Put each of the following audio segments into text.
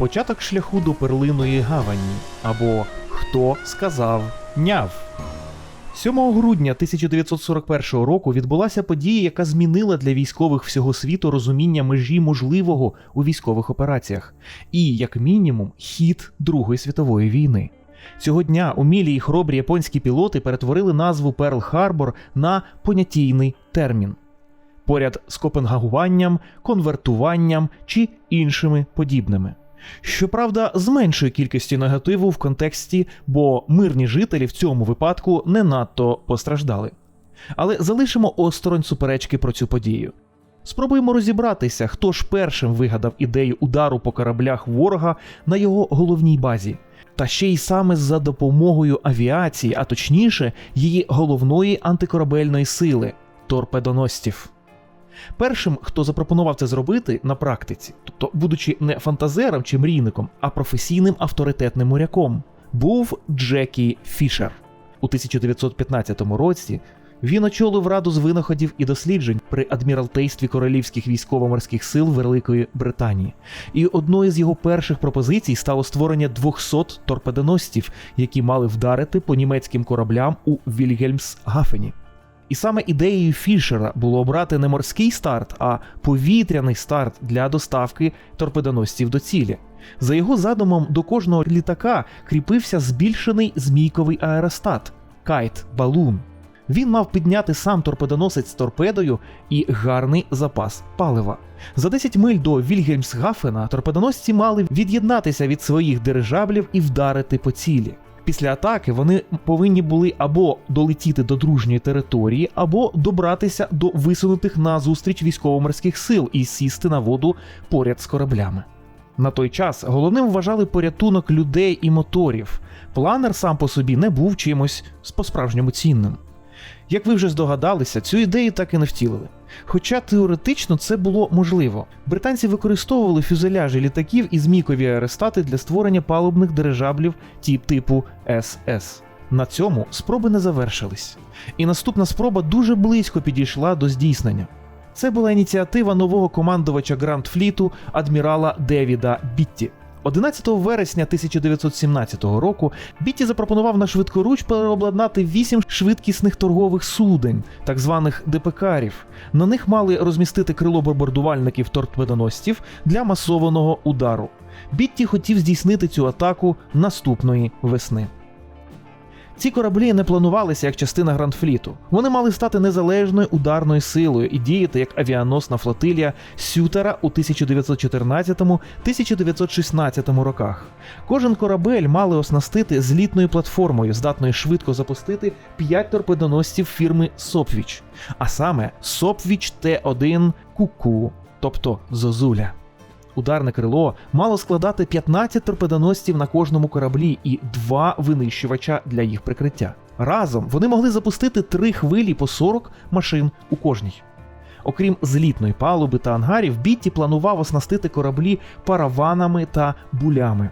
Початок шляху до перлиної гавані або Хто сказав няв. 7 грудня 1941 року відбулася подія, яка змінила для військових всього світу розуміння межі можливого у військових операціях, і, як мінімум, хід Другої світової війни. Цього дня умілі і хоробрі японські пілоти перетворили назву Перл Харбор на понятійний термін поряд з копенгагуванням, конвертуванням чи іншими подібними. Щоправда, з меншою кількістю негативу в контексті, бо мирні жителі в цьому випадку не надто постраждали. Але залишимо осторонь суперечки про цю подію. Спробуємо розібратися, хто ж першим вигадав ідею удару по кораблях ворога на його головній базі, та ще й саме за допомогою авіації, а точніше, її головної антикорабельної сили торпедоностів. Першим, хто запропонував це зробити на практиці, тобто, будучи не фантазером чи мрійником, а професійним авторитетним моряком, був Джекі Фішер. У 1915 році він очолив раду з винаходів і досліджень при адміралтействі королівських військово-морських сил Великої Британії. І одною з його перших пропозицій стало створення 200 торпедоносців, які мали вдарити по німецьким кораблям у Вільгельмсгафені. І саме ідеєю Фішера було обрати не морський старт, а повітряний старт для доставки торпедоносців до цілі. За його задумом, до кожного літака кріпився збільшений змійковий аеростат кайт балун. Він мав підняти сам торпедоносець з торпедою і гарний запас палива. За 10 миль до Вільгельмсгафена торпедоносці мали від'єднатися від своїх дирижаблів і вдарити по цілі. Після атаки вони повинні були або долетіти до дружньої території, або добратися до висунутих на зустріч військово-морських сил і сісти на воду поряд з кораблями. На той час головним вважали порятунок людей і моторів. Планер сам по собі не був чимось по-справжньому цінним. Як ви вже здогадалися, цю ідею так і не втілили. Хоча теоретично це було можливо. Британці використовували фюзеляжі літаків і змійкові аеростати для створення палубних дирижаблів тип типу СС. На цьому спроби не завершились. І наступна спроба дуже близько підійшла до здійснення. Це була ініціатива нового командувача Гранд Фліту адмірала Девіда Бітті. 11 вересня 1917 року Бітті запропонував на швидкоруч переобладнати вісім швидкісних торгових судень, так званих депекарів. На них мали розмістити крило бомбардувальників торпедоносців для масованого удару. Бітті хотів здійснити цю атаку наступної весни. Ці кораблі не планувалися як частина Грандфліту. Вони мали стати незалежною ударною силою і діяти як авіаносна флотилія Сютера у 1914-1916 роках. Кожен корабель мали оснастити злітною платформою, здатною швидко запустити 5 торпедоносців фірми Сопвіч, а саме Сопвіч Т1 Куку, тобто Зозуля. Ударне крило мало складати 15 торпедоносців на кожному кораблі і два винищувача для їх прикриття. Разом вони могли запустити три хвилі по 40 машин у кожній. Окрім злітної палуби та ангарів, Бітті планував оснастити кораблі параванами та булями.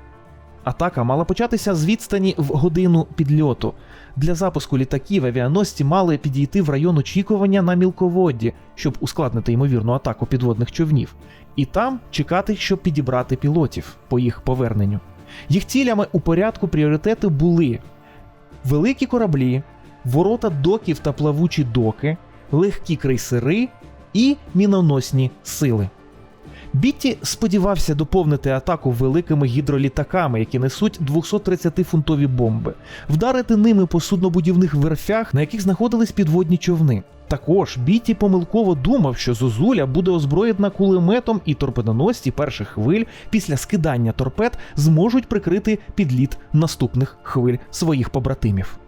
Атака мала початися з відстані в годину підльоту. Для запуску літаків авіаносці мали підійти в район очікування на мілководді, щоб ускладнити ймовірну атаку підводних човнів, і там чекати, щоб підібрати пілотів по їх поверненню. Їх цілями у порядку пріоритету були великі кораблі, ворота доків та плавучі доки, легкі крейсери і міноносні сили. Бітті сподівався доповнити атаку великими гідролітаками, які несуть 230-фунтові бомби, вдарити ними по суднобудівних верфях, на яких знаходились підводні човни. Також Бітті помилково думав, що Зозуля буде озброєна кулеметом і торпедоносці перших хвиль після скидання торпед зможуть прикрити підліт наступних хвиль своїх побратимів.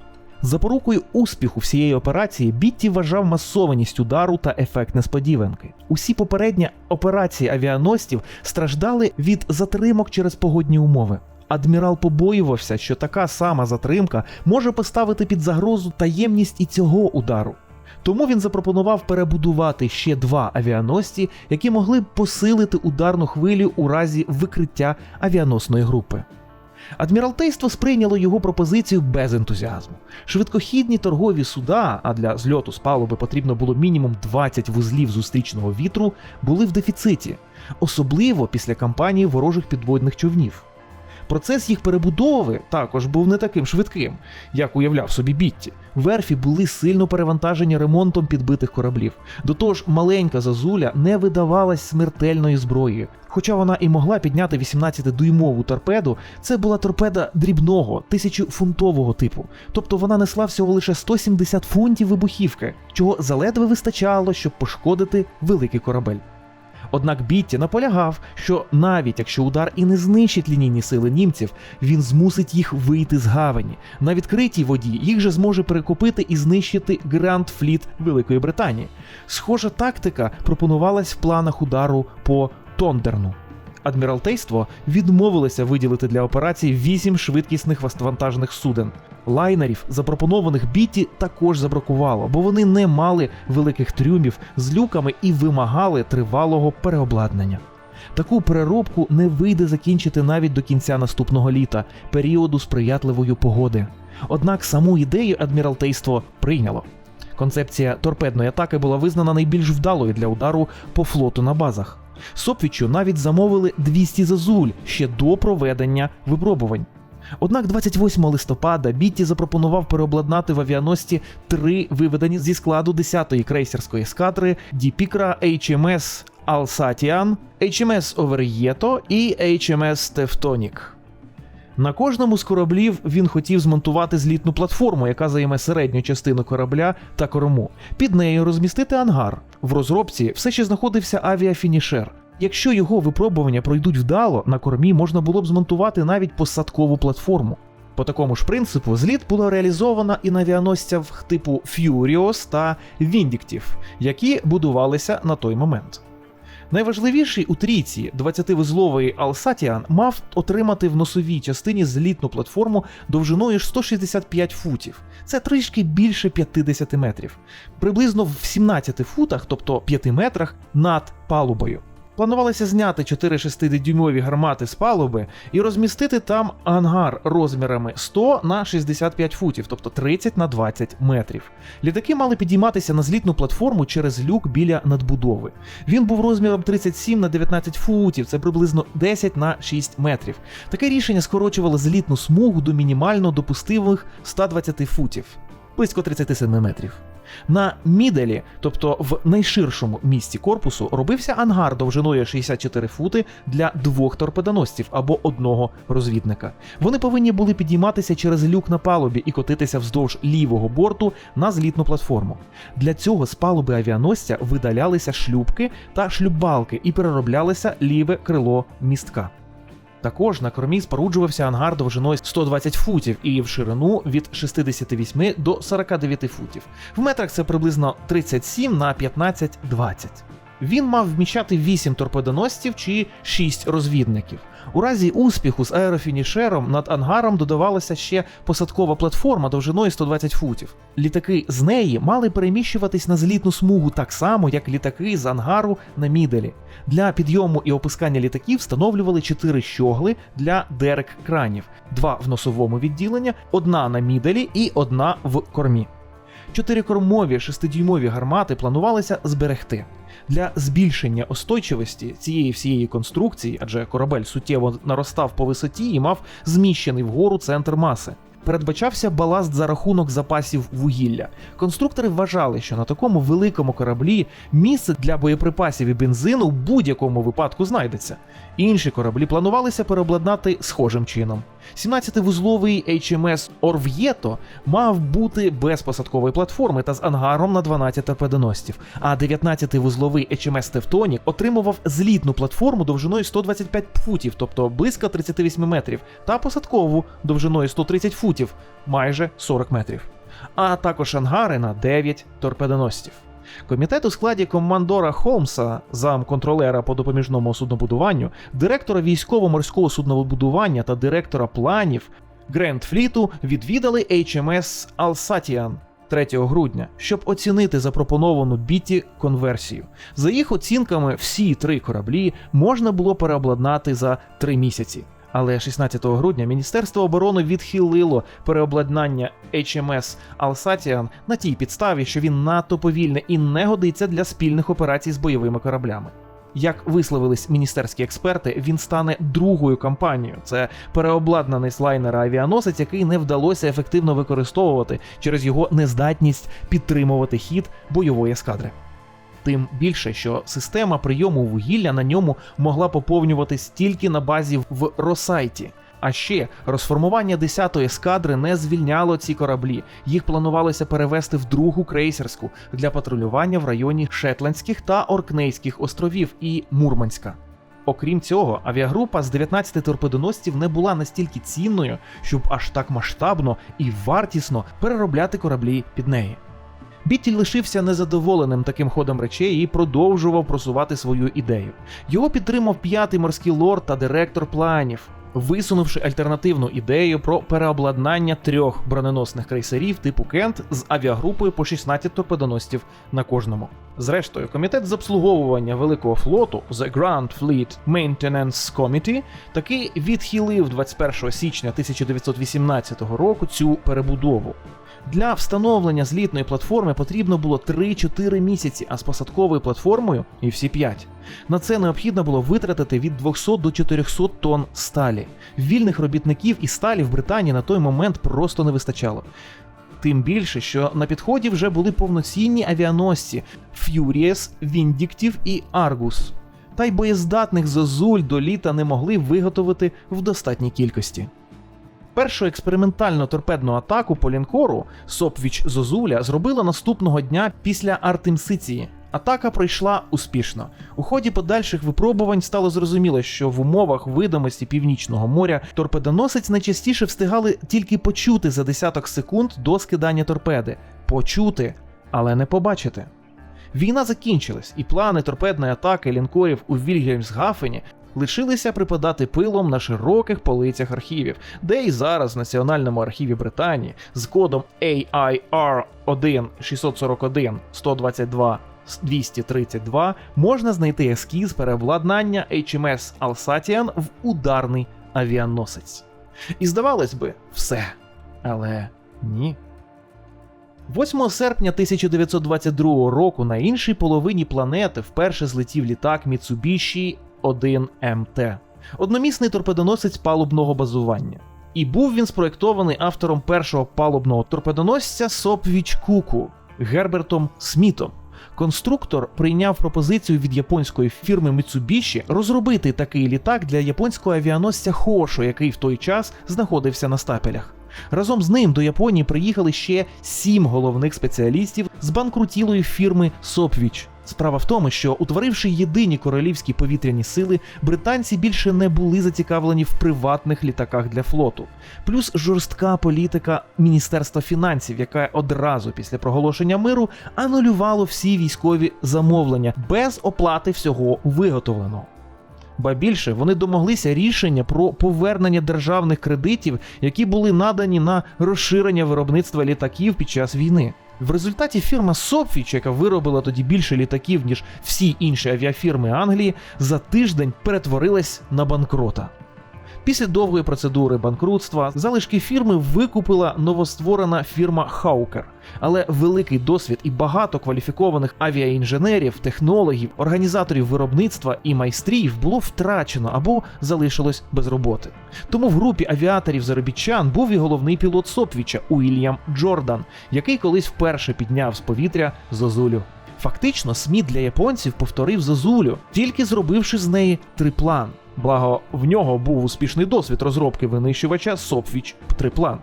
Запорукою успіху всієї операції Бітті вважав масованість удару та ефект несподіванки. Усі попередні операції авіаносців страждали від затримок через погодні умови. Адмірал побоювався, що така сама затримка може поставити під загрозу таємність і цього удару. Тому він запропонував перебудувати ще два авіаносці, які могли б посилити ударну хвилю у разі викриття авіаносної групи. Адміралтейство сприйняло його пропозицію без ентузіазму. Швидкохідні торгові суда, а для зльоту з палуби потрібно було мінімум 20 вузлів зустрічного вітру, були в дефіциті, особливо після кампанії ворожих підводних човнів. Процес їх перебудови також був не таким швидким, як уявляв собі Бітті. Верфі були сильно перевантажені ремонтом підбитих кораблів. До того ж, маленька зазуля не видавалась смертельною зброєю. Хоча вона і могла підняти 18-дюймову торпеду, це була торпеда дрібного, тисячофунтового типу. Тобто вона несла всього лише 170 фунтів вибухівки, чого заледве вистачало, щоб пошкодити великий корабель. Однак Бітті наполягав, що навіть якщо удар і не знищить лінійні сили німців, він змусить їх вийти з гавані. На відкритій воді їх же зможе перекопити і знищити Гранд Фліт Великої Британії. Схожа тактика пропонувалась в планах удару по Тондерну. Адміралтейство відмовилося виділити для операції вісім швидкісних вантажних суден. Лайнерів, запропонованих Бітті, також забракувало, бо вони не мали великих трюмів з люками і вимагали тривалого переобладнання. Таку переробку не вийде закінчити навіть до кінця наступного літа, періоду сприятливої погоди. Однак саму ідею адміралтейство прийняло. Концепція торпедної атаки була визнана найбільш вдалою для удару по флоту на базах. Сопвічу навіть замовили 200 зазуль ще до проведення випробувань. Однак 28 листопада Бітті запропонував переобладнати в авіаносці три виведені зі складу 10-ї крейсерської ескадри Діпікра HMS Алсатіан, HMS Овер'єто і HMS Тевтонік. На кожному з кораблів він хотів змонтувати злітну платформу, яка займе середню частину корабля та корму. Під нею розмістити ангар. В розробці все ще знаходився авіафінішер. Якщо його випробування пройдуть вдало, на кормі можна було б змонтувати навіть посадкову платформу. По такому ж принципу зліт було реалізовано і на авіаносцях типу Furious та Vindictive, які будувалися на той момент. Найважливіший у трійці 20-вузловий Алсатіан мав отримати в носовій частині злітну платформу довжиною ж 165 футів. Це трішки більше 50 метрів, приблизно в 17 футах, тобто 5 метрах над палубою. Планувалося зняти 4 6-дюймові гармати з палуби і розмістити там ангар розмірами 100 на 65 футів, тобто 30 на 20 метрів. Літаки мали підійматися на злітну платформу через люк біля надбудови. Він був розміром 37 на 19 футів, це приблизно 10 на 6 метрів. Таке рішення скорочувало злітну смугу до мінімально допустимих 120 футів, близько 37 метрів. На міделі, тобто в найширшому місці корпусу, робився ангар довжиною 64 фути для двох торпедоносців або одного розвідника. Вони повинні були підійматися через люк на палубі і котитися вздовж лівого борту на злітну платформу. Для цього з палуби авіаносця видалялися шлюбки та шлюбалки і перероблялося ліве крило містка. Також на кормі споруджувався ангар довжиною 120 футів і в ширину від 68 до 49 футів. В метрах це приблизно 37 на 15-20. Він мав вміщати 8 торпедоносців чи 6 розвідників. У разі успіху з аерофінішером над ангаром додавалася ще посадкова платформа довжиною 120 футів. Літаки з неї мали переміщуватись на злітну смугу так само, як літаки з ангару на міделі. Для підйому і опускання літаків встановлювали 4 щогли для дерек кранів, два в носовому відділенні, одна на міделі і одна в кормі. Чотирикормові 6-дюймові гармати планувалися зберегти. Для збільшення остойчивості цієї всієї конструкції, адже корабель суттєво наростав по висоті і мав зміщений вгору центр маси. Передбачався баласт за рахунок запасів вугілля. Конструктори вважали, що на такому великому кораблі місце для боєприпасів і бензину в будь-якому випадку знайдеться. Інші кораблі планувалися переобладнати схожим чином. 17-вузловий HMS Орв'єто мав бути без посадкової платформи та з ангаром на 12 торпедоносців, а 19-вузловий HMS Тевтонік отримував злітну платформу довжиною 125 футів, тобто близько 38 метрів, та посадкову довжиною 130 футів, майже 40 метрів, а також ангари на 9 торпедоносців. Комітет у складі командора Холмса, замконтролера по допоміжному суднобудуванню, директора військово-морського суднобудування та директора планів Гренд Фліту відвідали HMS Alsatian 3 грудня, щоб оцінити запропоновану Біті конверсію. За їх оцінками, всі три кораблі можна було переобладнати за три місяці. Але 16 грудня Міністерство оборони відхилило переобладнання HMS Alsatian на тій підставі, що він надто повільний і не годиться для спільних операцій з бойовими кораблями. Як висловились міністерські експерти, він стане другою кампанією. Це переобладнаний з лайнера авіаносець, який не вдалося ефективно використовувати через його нездатність підтримувати хід бойової ескадри. Тим більше, що система прийому вугілля на ньому могла поповнюватись тільки на базі в Росайті. А ще розформування 10-ї ескадри не звільняло ці кораблі. Їх планувалося перевести в другу крейсерську для патрулювання в районі Шетландських та Оркнейських островів і Мурманська. Окрім цього, авіагрупа з 19 торпедоносців не була настільки цінною, щоб аж так масштабно і вартісно переробляти кораблі під неї. Бітті лишився незадоволеним таким ходом речей і продовжував просувати свою ідею. Його підтримав п'ятий морський лорд та директор планів, висунувши альтернативну ідею про переобладнання трьох броненосних крейсерів типу Кент з авіагрупою по 16 торпедоносців на кожному. Зрештою, комітет з обслуговування великого флоту The Grand Fleet Maintenance Committee таки відхилив 21 січня 1918 року цю перебудову. Для встановлення злітної платформи потрібно було 3-4 місяці, а з посадковою платформою і всі 5. На це необхідно було витратити від 200 до 400 тонн сталі. Вільних робітників і сталі в Британії на той момент просто не вистачало. Тим більше, що на підході вже були повноцінні авіаносці Furious, Vindictive і Argus. Та й боєздатних зозуль до літа не могли виготовити в достатній кількості. Першу експериментальну торпедну атаку по лінкору Сопвіч Зозуля зробила наступного дня після Артемсиції. Атака пройшла успішно. У ході подальших випробувань стало зрозуміло, що в умовах видимості північного моря торпедоносець найчастіше встигали тільки почути за десяток секунд до скидання торпеди. Почути, але не побачити. Війна закінчилась, і плани торпедної атаки лінкорів у Вільгельмсгафені лишилися припадати пилом на широких полицях архівів, де і зараз в Національному архіві Британії з кодом AIR 1 641 122 232 можна знайти ескіз переобладнання HMS Alsatian в ударний авіаносець. І здавалось би, все. Але ні. 8 серпня 1922 року на іншій половині планети вперше злетів літак Mitsubishi 1 МТ, одномісний торпедоносець палубного базування. І був він спроєктований автором першого палубного торпедоносця Сопвіч Куку Гербертом Смітом. Конструктор прийняв пропозицію від японської фірми Mitsubishi розробити такий літак для японського авіаносця Хошо, який в той час знаходився на стапелях. Разом з ним до Японії приїхали ще сім головних спеціалістів з банкрутілої фірми Сопвіч. Справа в тому, що утворивши єдині королівські повітряні сили, британці більше не були зацікавлені в приватних літаках для флоту. Плюс жорстка політика Міністерства фінансів, яка одразу після проголошення миру анулювало всі військові замовлення без оплати всього виготовленого. Ба більше вони домоглися рішення про повернення державних кредитів, які були надані на розширення виробництва літаків під час війни. В результаті фірма Сопфіч, яка виробила тоді більше літаків, ніж всі інші авіафірми Англії, за тиждень перетворилась на банкрота. Після довгої процедури банкрутства залишки фірми викупила новостворена фірма Хаукер. Але великий досвід і багато кваліфікованих авіаінженерів, технологів, організаторів виробництва і майстрів було втрачено або залишилось без роботи. Тому в групі авіаторів заробітчан був і головний пілот Сопвіча Уільям Джордан, який колись вперше підняв з повітря Зозулю. Фактично, Сміт для японців повторив Зозулю, тільки зробивши з неї триплан. Благо, в нього був успішний досвід розробки винищувача Сопвіч Триплан.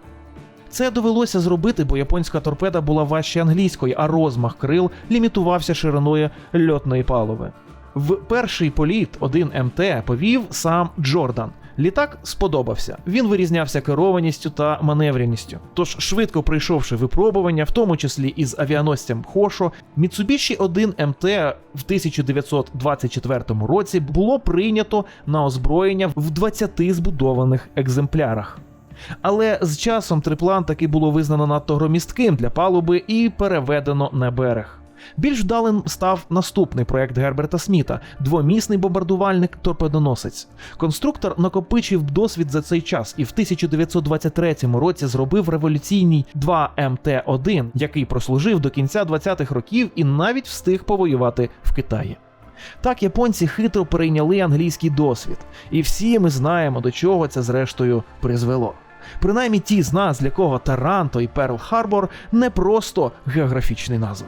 Це довелося зробити, бо японська торпеда була важче англійської, а розмах крил лімітувався шириною льотної палуби. В перший політ 1 МТ повів сам Джордан. Літак сподобався. Він вирізнявся керованістю та маневреністю. Тож, швидко пройшовши випробування, в тому числі із авіаносцем Хошо, Mitsubishi 1 МТ в 1924 році було прийнято на озброєння в 20 збудованих екземплярах. Але з часом триплан таки було визнано надто громістким для палуби і переведено на берег. Більш вдалим став наступний проект Герберта Сміта двомісний бомбардувальник торпедоносець. Конструктор накопичив досвід за цей час і в 1923 році зробив революційний 2МТ-1, який прослужив до кінця 20-х років і навіть встиг повоювати в Китаї. Так японці хитро перейняли англійський досвід, і всі ми знаємо, до чого це зрештою призвело. Принаймні ті з нас, для кого Таранто і Перл Харбор не просто географічні назви.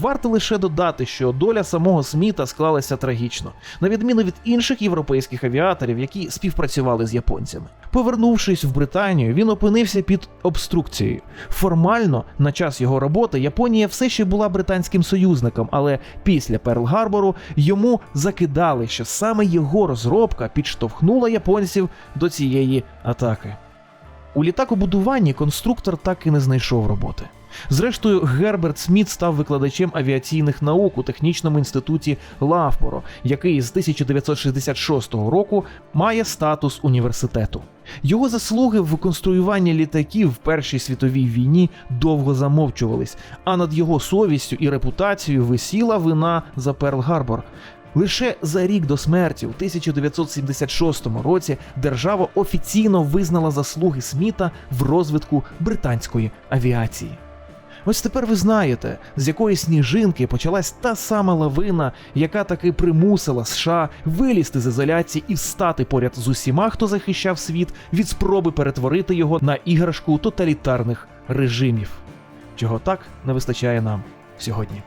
Варто лише додати, що доля самого Сміта склалася трагічно, на відміну від інших європейських авіаторів, які співпрацювали з японцями. Повернувшись в Британію, він опинився під обструкцією. Формально, на час його роботи, Японія все ще була британським союзником, але після Перл-Гарбору йому закидали, що саме його розробка підштовхнула японців до цієї атаки. У літакобудуванні конструктор так і не знайшов роботи. Зрештою, Герберт Сміт став викладачем авіаційних наук у технічному інституті Лавпоро, який з 1966 року має статус університету. Його заслуги в конструюванні літаків в Першій світовій війні довго замовчувались, а над його совістю і репутацією висіла вина за Перл-Гарбор. Лише за рік до смерті, у 1976 році, держава офіційно визнала заслуги Сміта в розвитку британської авіації. Ось тепер ви знаєте, з якої сніжинки почалась та сама лавина, яка таки примусила США вилізти з ізоляції і встати поряд з усіма, хто захищав світ від спроби перетворити його на іграшку тоталітарних режимів. Чого так не вистачає нам сьогодні.